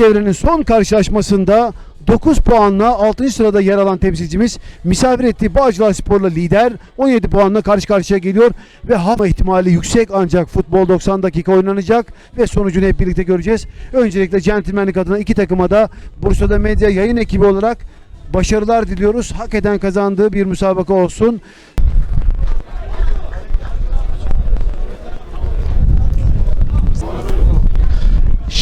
devrenin son karşılaşmasında 9 puanla 6. sırada yer alan temsilcimiz misafir ettiği Bağcılar Spor'la lider 17 puanla karşı karşıya geliyor ve hava ihtimali yüksek ancak futbol 90 dakika oynanacak ve sonucunu hep birlikte göreceğiz. Öncelikle centilmenlik adına iki takıma da Bursa'da medya yayın ekibi olarak başarılar diliyoruz. Hak eden kazandığı bir müsabaka olsun.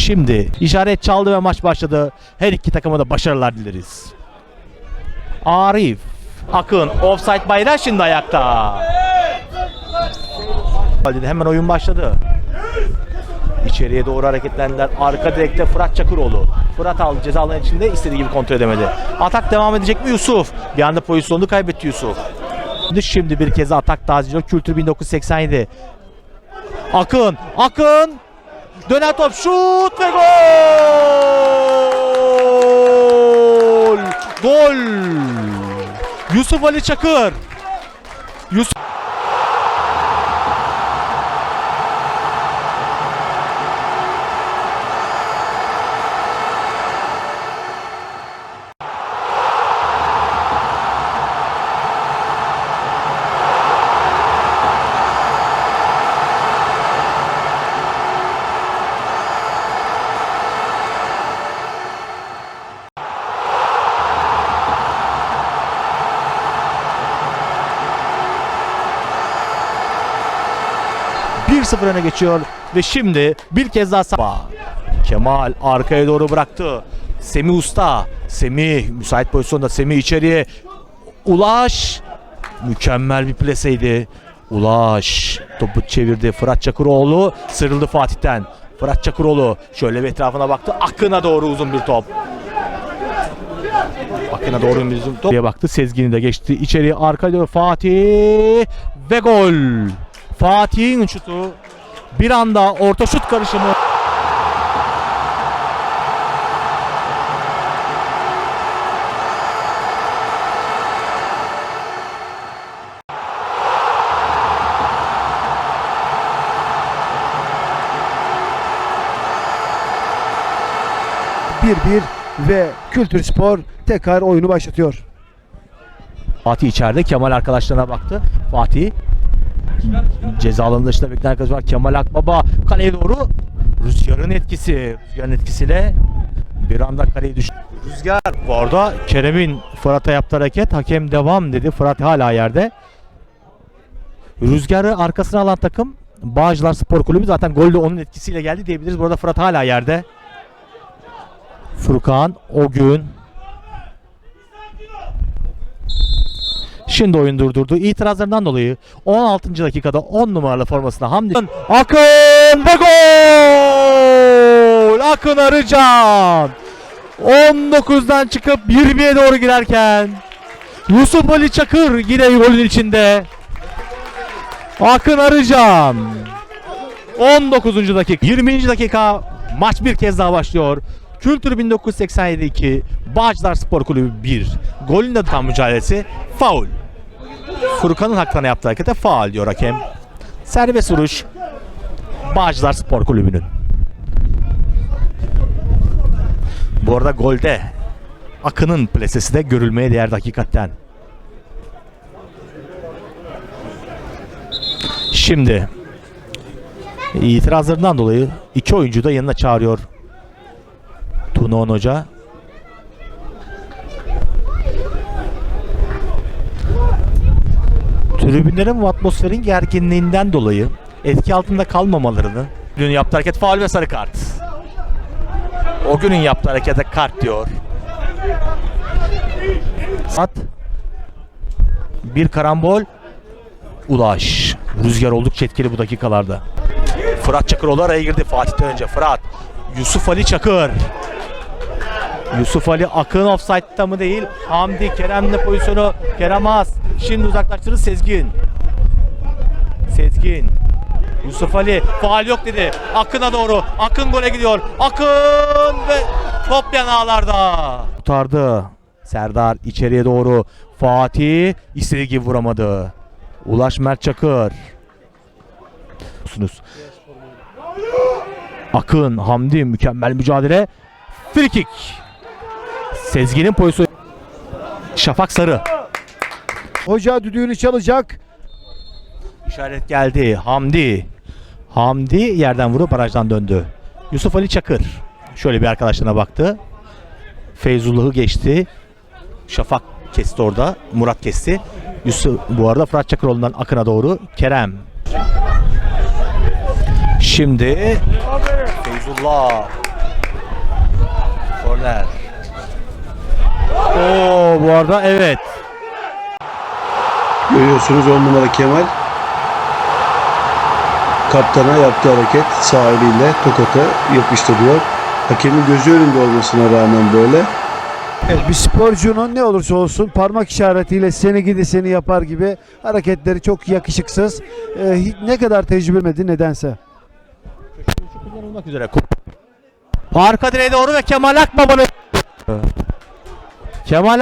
Şimdi işaret çaldı ve maç başladı. Her iki takıma da başarılar dileriz. Arif Akın offside bayrağı şimdi ayakta. Hemen oyun başladı. İçeriye doğru hareketlendiler. Arka direkte Fırat Çakıroğlu. Fırat aldı ceza alanı içinde istediği gibi kontrol edemedi. Atak devam edecek mi Yusuf? Bir anda pozisyonunu kaybetti Yusuf. Şimdi bir kez atak tazeliyor. Kültür 1987. Akın, Akın Dönen top şut ve gol! Gol! Yusuf Ali Çakır. 1-0 öne geçiyor ve şimdi bir kez daha Sabah. Kemal arkaya doğru bıraktı. Semi Usta. Semi müsait pozisyonda Semi içeriye. Ulaş. Mükemmel bir pleseydi. Ulaş topu çevirdi Fırat Çakıroğlu sıyrıldı Fatih'ten. Fırat Çakıroğlu şöyle bir etrafına baktı. Akın'a doğru uzun bir top. Akın'a doğru bir uzun top. Diye baktı. Sezgin'i de geçti. İçeri arkaya doğru Fatih ve gol. Fatih'in şutu bir anda orta şut karışımı. Bir bir ve Kültür Spor tekrar oyunu başlatıyor. Fatih içeride Kemal arkadaşlarına baktı. Fatih ceza alanının dışında bekleyen arkadaş var. Kemal Akbaba kaleye doğru rüzgarın etkisi. Rüzgarın etkisiyle bir anda kaleye düştü. Rüzgar bu arada Kerem'in Fırat'a yaptığı hareket hakem devam dedi. Fırat hala yerde. Rüzgarı arkasına alan takım Bağcılar Spor Kulübü zaten gol de onun etkisiyle geldi diyebiliriz. Burada Fırat hala yerde. Furkan o gün Şimdi oyun durdurdu. İtirazlarından dolayı 16. dakikada 10 numaralı formasına Hamdi Akın ve gol! Akın Arıcan 19'dan çıkıp 20'ye doğru girerken Yusuf Ali Çakır yine golün içinde. Akın Arıcan 19. dakika 20. dakika maç bir kez daha başlıyor. Kültür 1987 2 Bağcılar Spor Kulübü 1 Golün de tam mücadelesi faul. Furkan'ın hakkına yaptığı harekete faul diyor hakem. Serbest vuruş Bağcılar Spor Kulübü'nün. Bu arada golde Akın'ın plesesi de görülmeye değer hakikaten. Şimdi itirazlarından dolayı iki oyuncu da yanına çağırıyor Tunahan Hoca. Tribünlerin ve atmosferin gerginliğinden dolayı etki altında kalmamalarını dün yaptığı hareket faul ve sarı kart. O günün yaptığı harekete kart diyor. At. Bir karambol. Ulaş. Rüzgar oldukça etkili bu dakikalarda. Fırat Çakıroğlu araya girdi Fatih'ten önce. Fırat. Yusuf Ali Çakır. Yusuf Ali Akın offside'da mı değil? Hamdi Kerem'le pozisyonu Kerem Az. Şimdi uzaklaştırır Sezgin. Sezgin. Yusuf Ali faal yok dedi. Akın'a doğru. Akın gole gidiyor. Akın ve top yanağlarda. Kurtardı. Serdar içeriye doğru. Fatih istediği gibi vuramadı. Ulaş Mert Çakır. Akın, Hamdi mükemmel mücadele. Frikik. Sezgin'in pozisyonu. Şafak Sarı. Hoca düdüğünü çalacak. İşaret geldi. Hamdi. Hamdi yerden vurup barajdan döndü. Yusuf Ali Çakır. Şöyle bir arkadaşlarına baktı. Feyzullah'ı geçti. Şafak kesti orada. Murat kesti. Yusuf bu arada Fırat Çakıroğlu'ndan Akın'a doğru. Kerem. Şimdi Feyzullah. Korner. Oo bu arada evet. Görüyorsunuz 10 numara Kemal kaptana yaptığı hareket sağ eliyle tokatı yapıştırıyor. Hakemin gözü önünde olmasına rağmen böyle. Evet, bir sporcunun ne olursa olsun parmak işaretiyle seni gidi seni yapar gibi hareketleri çok yakışıksız. Ee, ne kadar tecrübelemedi nedense. kullanılmak üzere. Arka direğe doğru ve Kemal Akbaba'nın Kemal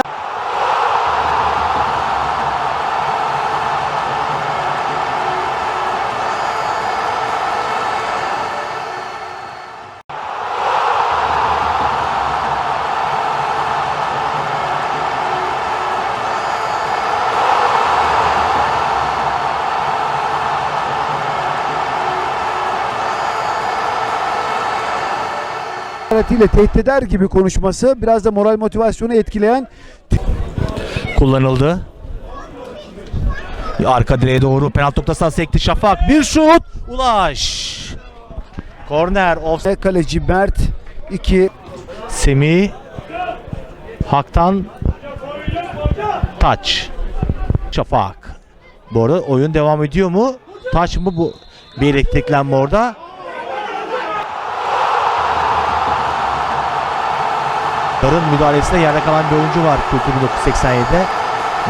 İşaretiyle tehdit eder gibi konuşması biraz da moral motivasyonu etkileyen kullanıldı. Arka direğe doğru penaltı noktasına sekti Şafak. Bir şut. Ulaş. Korner. Ve kaleci Mert 2 Semih. Hak'tan taç. Şafak. Bu arada oyun devam ediyor mu? Taç mı bu? Bir elektriklenme orada. Darın müdahalesinde yerde kalan bir oyuncu var Kültür 1987'de.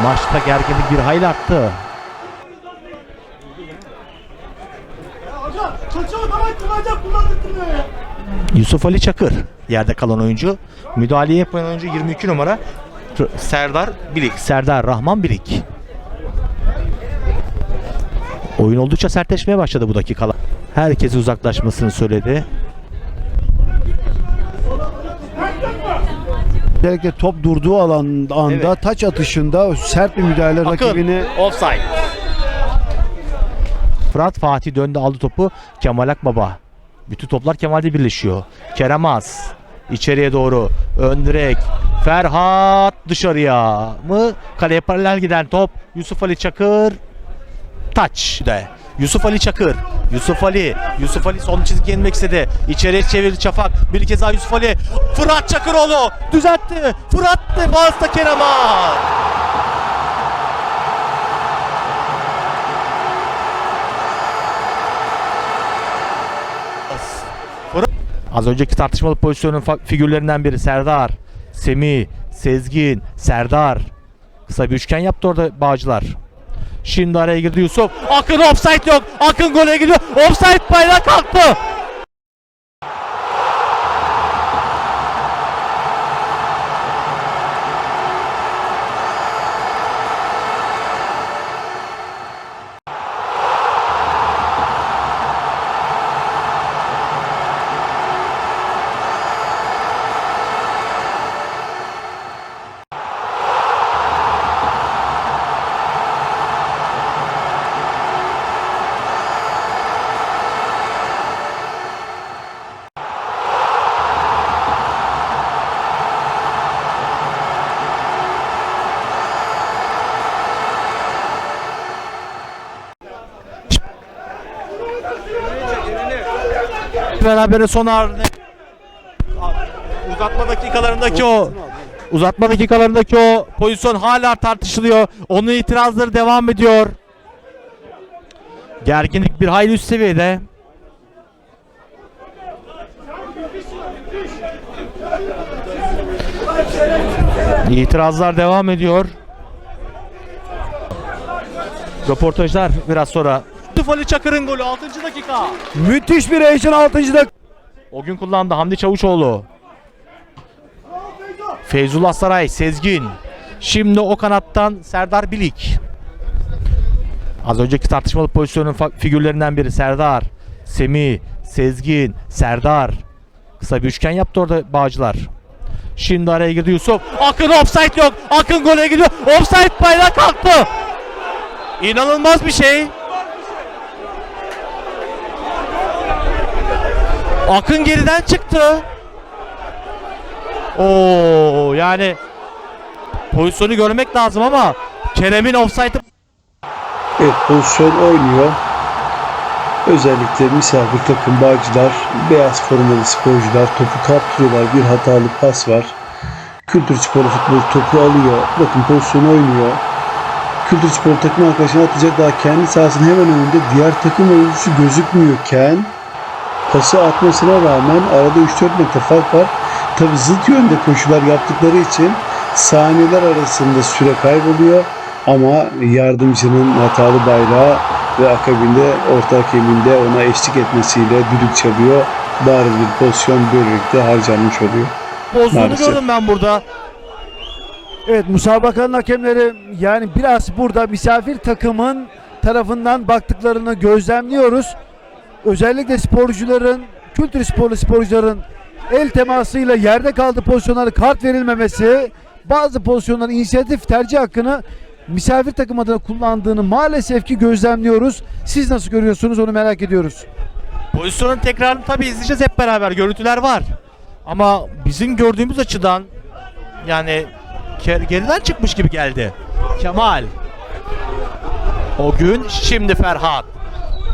Maçta gerginlik bir hayli arttı. Yusuf Ali Çakır yerde kalan oyuncu. Müdahaleyi yapan oyuncu 22 numara Serdar Bilik. Serdar Rahman Bilik. Oyun oldukça sertleşmeye başladı bu dakikalar. Herkes uzaklaşmasını söyledi. Özellikle top durduğu alan anda Evet. taç atışında sert bir müdahale rakibini offside. Fırat Fatih döndü aldı topu. Kemal Akbaba. Bütün toplar Kemal'de birleşiyor. Kerem Az. içeriye doğru. Ön direk. Ferhat dışarıya mı? Kaleye paralel giden top. Yusuf Ali Çakır. Taç de. Yusuf Ali Çakır. Yusuf Ali. Yusuf Ali son çizgiye inmek istedi. İçeriye çevirdi Çafak. Bir kez daha Yusuf Ali. Fırat Çakıroğlu. Düzeltti. Fırat defansta Kerem Az. Önceki tartışmalı pozisyonun figürlerinden biri Serdar, Semih, Sezgin, Serdar. Kısa bir üçgen yaptı orada Bağcılar. Şimdi araya girdi Yusuf. Akın offside yok. Akın gole gidiyor. Offside bayrağı kalktı. Berabere son ağırlığı. Uzatma dakikalarındaki o uzatma dakikalarındaki o pozisyon hala tartışılıyor. Onun itirazları devam ediyor. Gerginlik bir hayli üst seviyede. İtirazlar devam ediyor. Röportajlar biraz sonra. Yusuf Ali Çakır'ın golü 6. dakika. müthiş bir heyecan 6. dakika. O gün kullandı Hamdi Çavuşoğlu. Feyzullah Saray, Sezgin. Şimdi o kanattan Serdar Bilik. Az önceki tartışmalı pozisyonun figürlerinden biri Serdar, Semih, Sezgin, Serdar. Kısa bir üçgen yaptı orada Bağcılar. Şimdi araya girdi Yusuf. Akın offside yok. Akın gole gidiyor. Offside bayrağı kalktı. İnanılmaz bir şey. Akın geriden çıktı. Oo yani pozisyonu görmek lazım ama Kerem'in offside'ı Evet pozisyon oynuyor. Özellikle misafir takım Bağcılar, beyaz formalı sporcular topu kaptırıyorlar. Bir hatalı pas var. Kültür Spor futbol topu alıyor. Bakın pozisyon oynuyor. Kültür Spor takım arkadaşına atacak daha kendi sahasının hemen önünde diğer takım oyuncusu gözükmüyorken pası atmasına rağmen arada 3-4 metre fark var. Tabi zıt yönde koşular yaptıkları için saniyeler arasında süre kayboluyor. Ama yardımcının hatalı bayrağı ve akabinde orta hakeminde ona eşlik etmesiyle düdük çalıyor. Bariz bir pozisyon böylelikle harcanmış oluyor. bozduğunu gördüm ben burada. Evet müsabakanın hakemleri yani biraz burada misafir takımın tarafından baktıklarını gözlemliyoruz. Özellikle sporcuların, kültür sporlu sporcuların el temasıyla yerde kaldığı pozisyonları kart verilmemesi, bazı pozisyonların inisiyatif tercih hakkını misafir takım adına kullandığını maalesef ki gözlemliyoruz. Siz nasıl görüyorsunuz onu merak ediyoruz. Pozisyonun tekrarını tabi izleyeceğiz hep beraber. Görüntüler var. Ama bizim gördüğümüz açıdan yani geriden çıkmış gibi geldi. Kemal. O gün şimdi Ferhat.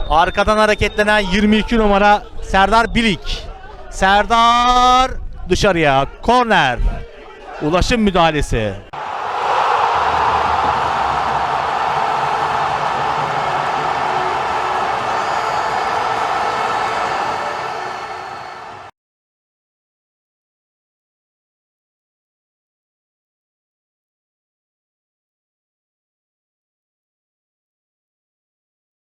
Arkadan hareketlenen 22 numara Serdar Bilik. Serdar dışarıya. Korner. Ulaşım müdahalesi.